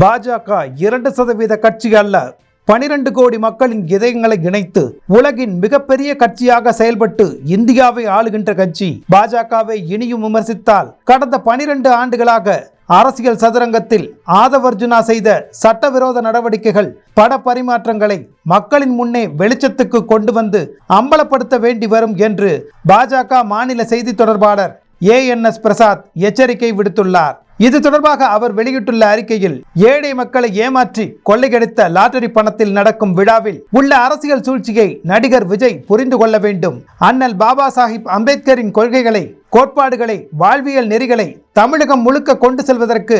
பாஜக இரண்டு சதவீத கட்சி அல்ல பனிரெண்டு கோடி மக்களின் இதயங்களை இணைத்து உலகின் மிகப்பெரிய கட்சியாக செயல்பட்டு இந்தியாவை ஆளுகின்ற கட்சி பாஜகவை இனியும் விமர்சித்தால் கடந்த பனிரெண்டு ஆண்டுகளாக அரசியல் சதுரங்கத்தில் ஆதவர்ஜுனா செய்த சட்டவிரோத நடவடிக்கைகள் பட பரிமாற்றங்களை மக்களின் முன்னே வெளிச்சத்துக்கு கொண்டு வந்து அம்பலப்படுத்த வேண்டி வரும் என்று பாஜக மாநில செய்தி தொடர்பாளர் ஏஎன்எஸ் பிரசாத் எச்சரிக்கை விடுத்துள்ளார். இது தொடர்பாக அவர் வெளியிட்டுள்ள அறிக்கையில் ஏழை மக்களை ஏமாற்றி கொள்ளையடித்த லாட்டரி பணத்தில் நடக்கும் விழாவில் உள்ள அரசியல் சூழ்ச்சியை நடிகர் விஜய் புரிந்து கொள்ள வேண்டும். அண்ணல் பாபா சாஹிப் அம்பேத்கரின் கொள்கைகளை கோட்பாடுகளை வாழ்வியல் நெறிகளை தமிழகம் முழுக்க கொண்டு செல்வதற்கு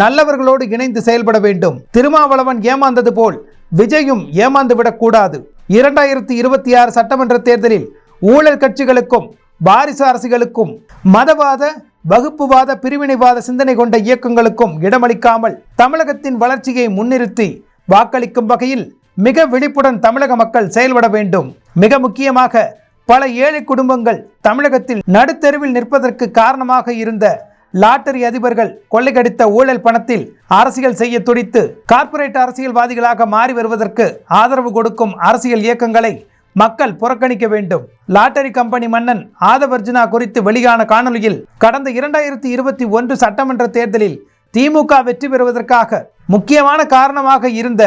நல்லவர்களோடு இணைந்து செயல்பட வேண்டும். திருமாவளவன் ஏமாந்தது போல் விஜயும் ஏமாந்து விடக்கூடாது இரண்டாயிரத்தி இருபத்தி ஆறு சட்டமன்ற தேர்தலில் ஊழல் கட்சிகளுக்கும் வாரிசு அரசுகளுக்கும் மதவாத வகுப்புவாத பிரிவினைவாத சிந்தனை கொண்ட இயக்கங்களுக்கும் இடமளிக்காமல் தமிழகத்தின் வளர்ச்சியை முன்னிறுத்தி வாக்களிக்கும் வகையில் மிக விழிப்புடன் தமிழக மக்கள் செயல்பட வேண்டும். மிக முக்கியமாக பல ஏழை குடும்பங்கள் தமிழகத்தில் நடுத்தெருவில் நிற்பதற்கு காரணமாக இருந்த லாட்டரி அதிபர்கள் கொள்ளையடித்த ஊழல் பணத்தில் அரசியல் செய்ய துடித்து கார்ப்பரேட் அரசியல்வாதிகளாக மாறி வருவதற்கு ஆதரவு கொடுக்கும் அரசியல் இயக்கங்களை மக்கள் புறக்கணிக்க வேண்டும். லாட்டரி கம்பெனி மன்னன் ஆதவர்ஜுனா குறித்து வெளியான காணொலியில் கடந்த இரண்டாயிரத்தி இருபத்தி ஒன்று சட்டமன்ற தேர்தலில் திமுக வெற்றி பெறுவதற்காக முக்கியமான காரணமாக இருந்த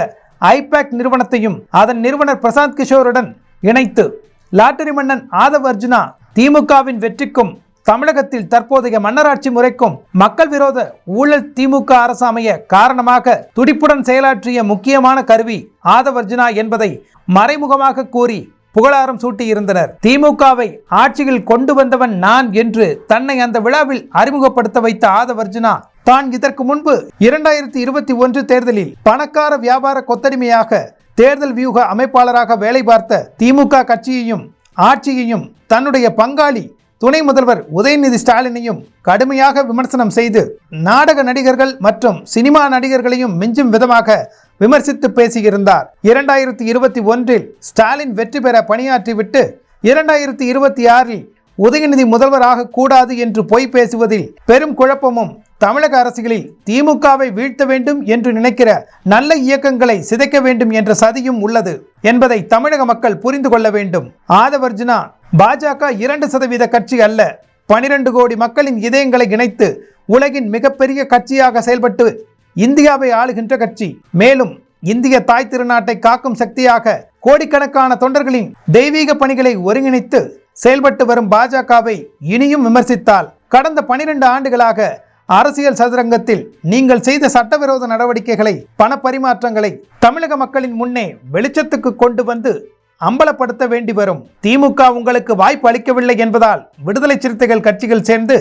ஐபேக் நிறுவனத்தையும் அதன் நிறுவனர் பிரசாந்த் கிஷோருடன் இணைத்து லாட்டரி மன்னன் ஆதவ் அர்ஜுனா திமுகவின் வெற்றிக்கும் தமிழகத்தில் தற்போதைய மன்னராட்சி முறைக்கும் மக்கள் விரோத ஊழல் திமுக அரசு அமைய காரணமாக துடிப்புடன் செயலாற்றிய முக்கியமான கருவி ஆதவர்ஜுனா என்பதை மறைமுகமாக கூறி புகழாரம் சூட்டியிருந்தனர். திமுகவை ஆட்சியில் கொண்டு வந்தவன் நான் என்று தன்னை அந்த விழாவில் அறிமுகப்படுத்த வைத்த ஆதவர்ஜுனா தான் இதற்கு முன்பு இரண்டாயிரத்தி இருபத்தி ஒன்று தேர்தலில் பணக்கார வியாபார கொத்தடிமையாக தேர்தல் வியூக அமைப்பாளராக வேலை பார்த்த திமுக கட்சியையும் ஆட்சியையும் தன்னுடைய பங்காளி துணை முதல்வர் உதயநிதி ஸ்டாலினையும் கடுமையாக விமர்சனம் செய்து நாடக நடிகர்கள் மற்றும் சினிமா நடிகர்களையும் மிஞ்சும் விதமாக விமர்சித்து பேசியிருந்தார். இரண்டாயிரத்தி இருபத்தி ஒன்றில் ஸ்டாலின் வெற்றி பெற பணியாற்றிவிட்டு இரண்டாயிரத்தி இருபத்தி ஆறில் உதயநிதி முதல்வராக கூடாது என்று பொய் பேசுவதில் பெரும் குழப்பமும் தமிழக அரசியலில் திமுகவை வீழ்த்த வேண்டும் என்று நினைக்கிற நல்ல இயக்கங்களை சிதைக்க வேண்டும் என்ற சதியும் உள்ளது என்பதை தமிழக மக்கள் புரிந்து கொள்ள வேண்டும். ஆதவர்ஜுனா பாஜக இரண்டு சதவீத கட்சி அல்ல பனிரெண்டு கோடி மக்களின் இதயங்களை இணைத்து உலகின் மிகப்பெரிய கட்சியாக செயல்பட்டு இந்தியாவை ஆளுகின்ற கட்சி. மேலும் இந்திய தாய் திருநாட்டை காக்கும் சக்தியாக கோடிக்கணக்கான தொண்டர்களின் தெய்வீக பணிகளை ஒருங்கிணைத்து செயல்பட்டு வரும் பாஜகவை இனியும் விமர்சித்தால் கடந்த பனிரெண்டு ஆண்டுகளாக அரசியல் சதுரங்கத்தில் நீங்கள் செய்த சட்டவிரோத நடவடிக்கைகளை பண பரிமாற்றங்களை தமிழக மக்களின் முன்னே வெளிச்சத்துக்கு கொண்டு வந்து அம்பலப்படுத்த வேண்டி வரும். திமுக உங்களுக்கு வாய்ப்பு அளிக்கவில்லை என்பதால் விடுதலை சிறுத்தைகள் கட்சிகள் சேர்ந்து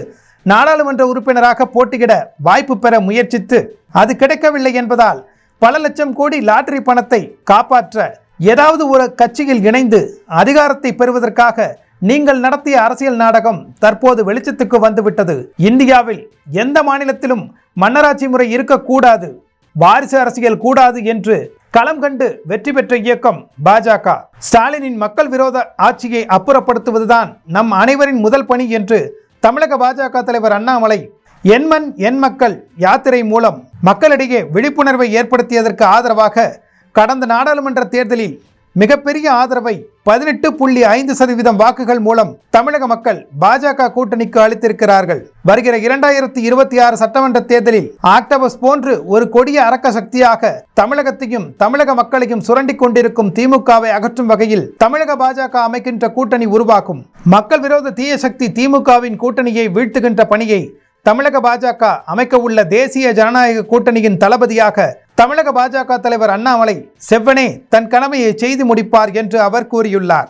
நாடாளுமன்ற உறுப்பினராக போட்டியிட வாய்ப்பு பெற முயற்சித்து அது கிடைக்கவில்லை என்பதால் பல லட்சம் கோடி லாட்டரி பணத்தை காப்பாற்ற ஏதாவது ஒரு கட்சியில் இணைந்து அதிகாரத்தை பெறுவதற்காக நீங்கள் நடத்திய அரசியல் நாடகம் தற்போது வெளிச்சத்துக்கு வந்துவிட்டது. இந்தியாவில் எந்த மாநிலத்திலும் மன்னராட்சி முறை இருக்கக்கூடாது வாரிசு அரசியல் கூடாது என்று களம் கண்டு வெற்றி பெற்ற இயக்கம் பாஜக. ஸ்டாலினின் மக்கள் விரோத ஆட்சியை அப்புறப்படுத்துவதுதான் நம் அனைவரின் முதல் பணி என்று தமிழக பாஜக தலைவர் அண்ணாமலை எண்மண் எண் மக்கள் யாத்திரை மூலம் மக்களிடையே விழிப்புணர்வை ஏற்படுத்தியதற்கு ஆதரவாக கடந்த நாடாளுமன்ற தேர்தலில் மிகப்பெரிய ஆதரவை பதினெட்டு புள்ளி ஐந்து சதவீதம் வாக்குகள் மூலம் தமிழக மக்கள் பாஜக கூட்டணிக்கு அளித்திருக்கிறார்கள். வருகிற இரண்டாயிரத்தி இருபத்தி ஆறு சட்டமன்ற தேர்தலில் ஆக்டோபஸ் போன்று ஒரு கொடிய அரக்க சக்தியாக தமிழகத்தையும் தமிழக மக்களையும் சுரண்டி கொண்டிருக்கும் திமுகவை அகற்றும் வகையில் தமிழக பாஜக அமைக்கின்ற கூட்டணி உருவாக்கும் மக்கள் விரோத தீய சக்தி திமுகவின் கூட்டணியை வீழ்த்துகின்ற பணியை தமிழக பாஜக அமைக்க உள்ள தேசிய ஜனநாயக கூட்டணியின் தளபதியாக தமிழக பாஜக தலைவர் அண்ணாமலை செவ்வனே தன் கடமையை செய்து முடிப்பார் என்று அவர் கூறியுள்ளார்.